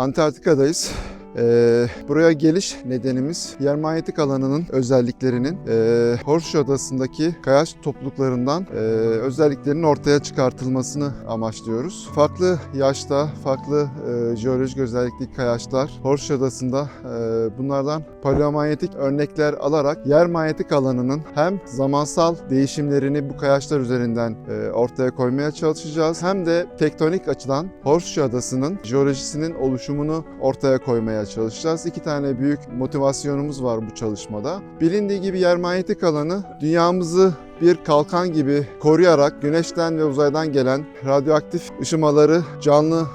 Antarktika'dayız. Ee, buraya geliş nedenimiz yer manyetik alanının özelliklerinin e, Horseshoe Adası'ndaki kayaç topluluklarından e, özelliklerinin ortaya çıkartılmasını amaçlıyoruz. Farklı yaşta, farklı e, jeolojik özellikli kayaçlar Horseshoe Adası'nda e, bunlardan paleomanyetik örnekler alarak yer manyetik alanının hem zamansal değişimlerini bu kayaçlar üzerinden e, ortaya koymaya çalışacağız hem de tektonik açıdan Horseshoe Adası'nın jeolojisinin oluşumunu ortaya koymaya çalışacağız. İki tane büyük motivasyonumuz var bu çalışmada. Bilindiği gibi yer manyetik alanı dünyamızı bir kalkan gibi koruyarak güneşten ve uzaydan gelen radyoaktif ışımaları canlı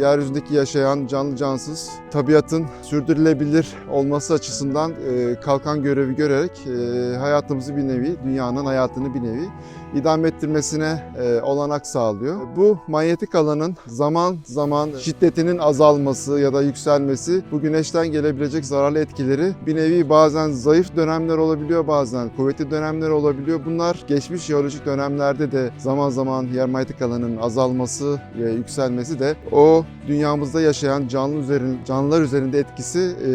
yeryüzündeki yaşayan canlı cansız tabiatın sürdürülebilir olması açısından e, kalkan görevi görerek e, hayatımızı bir nevi, dünyanın hayatını bir nevi idame ettirmesine e, olanak sağlıyor. Bu manyetik alanın zaman zaman şiddetinin azalması ya da yükselmesi bu güneşten gelebilecek zararlı etkileri bir nevi bazen zayıf dönemler olabiliyor bazen kuvvetli dönemler olabiliyor. Bunlar geçmiş jeolojik dönemlerde de zaman zaman yer manyetik alanının azalması yükselmesi de o dünyamızda yaşayan canlı üzerin, canlılar üzerinde etkisi e,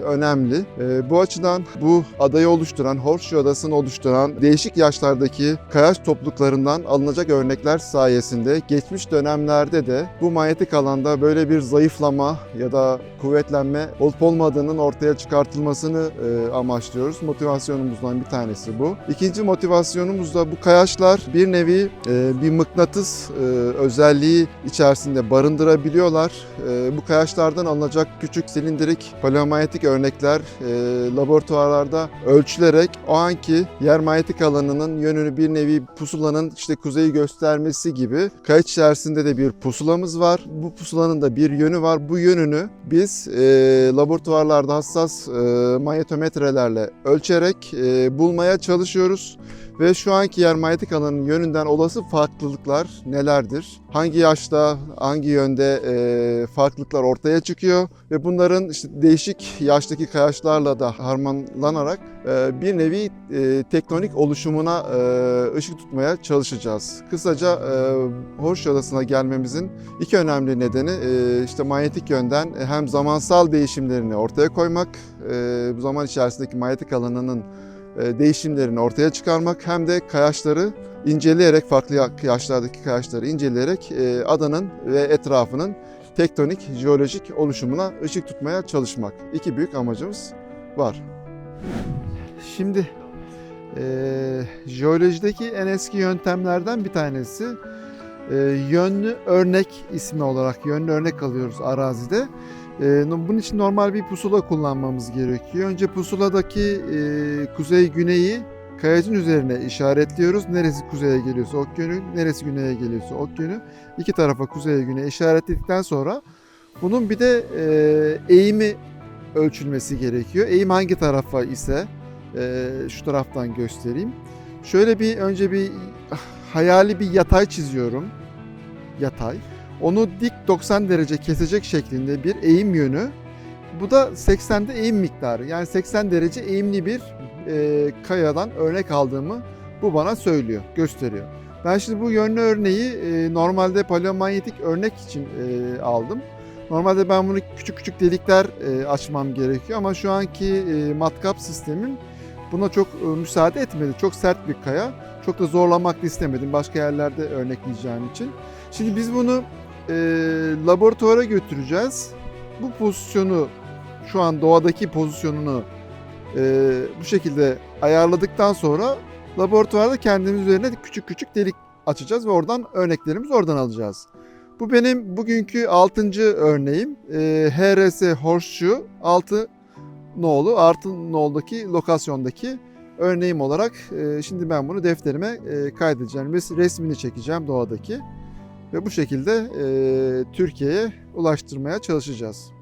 önemli. E, bu açıdan bu adayı oluşturan, Horseshoe Adası'nı oluşturan değişik yaşlardaki kayaç topluluklarından alınacak örnekler sayesinde geçmiş dönemlerde de bu manyetik alanda böyle bir zayıflama ya da kuvvetlenme olup olmadığının ortaya çıkartılmasını e, amaçlıyoruz. Motivasyonumuzdan bir tanesi bu. İkinci motivasyonumuz da bu kayaçlar bir nevi e, bir mıknatıs e, özelliği içerisinde barındırabiliyorlar. E, bu kayaçlardan alınacak küçük silindirik paleomanyetik örnekler e, laboratuvarlarda ölçülerek o anki yer manyetik alanının yönünü bir nevi pusulanın işte kuzeyi göstermesi gibi kayıt içerisinde de bir pusulamız var. Bu pusulanın da bir yönü var. Bu yönünü biz e, laboratuvarlarda hassas e, manyetometrelerle ölçerek bulmaya çalışıyoruz. Ve şu anki yer manyetik alanın yönünden olası farklılıklar nelerdir? Hangi yaşta, hangi yönde e, farklılıklar ortaya çıkıyor ve bunların işte değişik yaştaki kayaçlarla da harmanlanarak e, bir nevi e, tektonik oluşumuna e, ışık tutmaya çalışacağız. Kısaca e, Horseshoe Adası'na gelmemizin iki önemli nedeni e, işte manyetik yönden hem zamansal değişimlerini ortaya koymak, e, bu zaman içerisindeki manyetik alanının değişimlerini ortaya çıkarmak hem de kayaçları inceleyerek farklı yaşlardaki kayaçları inceleyerek e, adanın ve etrafının tektonik, jeolojik oluşumuna ışık tutmaya çalışmak. İki büyük amacımız var. Şimdi e, jeolojideki en eski yöntemlerden bir tanesi e, yönlü örnek ismi olarak yönlü örnek alıyoruz arazide. Ee, Bunun için normal bir pusula kullanmamız gerekiyor. Önce pusuladaki e, kuzey-güneyi kayacın üzerine işaretliyoruz. Neresi kuzeye geliyorsa ok yönü, neresi güneye geliyorsa ok yönü. İki tarafa kuzeye güneye işaretledikten sonra bunun bir de e, eğimi ölçülmesi gerekiyor. Eğim hangi tarafa ise e, şu taraftan göstereyim. Şöyle bir önce bir hayali bir yatay çiziyorum. Yatay. Onu dik 90 derece kesecek şeklinde bir eğim yönü. Bu da 80'de eğim miktarı. Yani 80 derece eğimli bir e, kayadan örnek aldığımı bu bana söylüyor, gösteriyor. Ben şimdi bu yönlü örneği e, normalde paleomanyetik örnek için e, aldım. Normalde ben bunu küçük küçük delikler e, açmam gerekiyor ama şu anki e, matkap sistemim buna çok e, müsaade etmedi. Çok sert bir kaya. Çok da zorlamak da istemedim başka yerlerde örnekleyeceğim için. Şimdi biz bunu e, laboratuvara götüreceğiz. Bu pozisyonu şu an doğadaki pozisyonunu e, bu şekilde ayarladıktan sonra laboratuvarda kendimiz üzerine küçük küçük delik açacağız ve oradan örneklerimizi oradan alacağız. Bu benim bugünkü 6. örneğim. E, HRS Horseshoe 6 nolu artı noldaki lokasyondaki örneğim olarak e, şimdi ben bunu defterime e, kaydedeceğim. Res- Resmini çekeceğim doğadaki ve bu şekilde e, Türkiye'ye ulaştırmaya çalışacağız.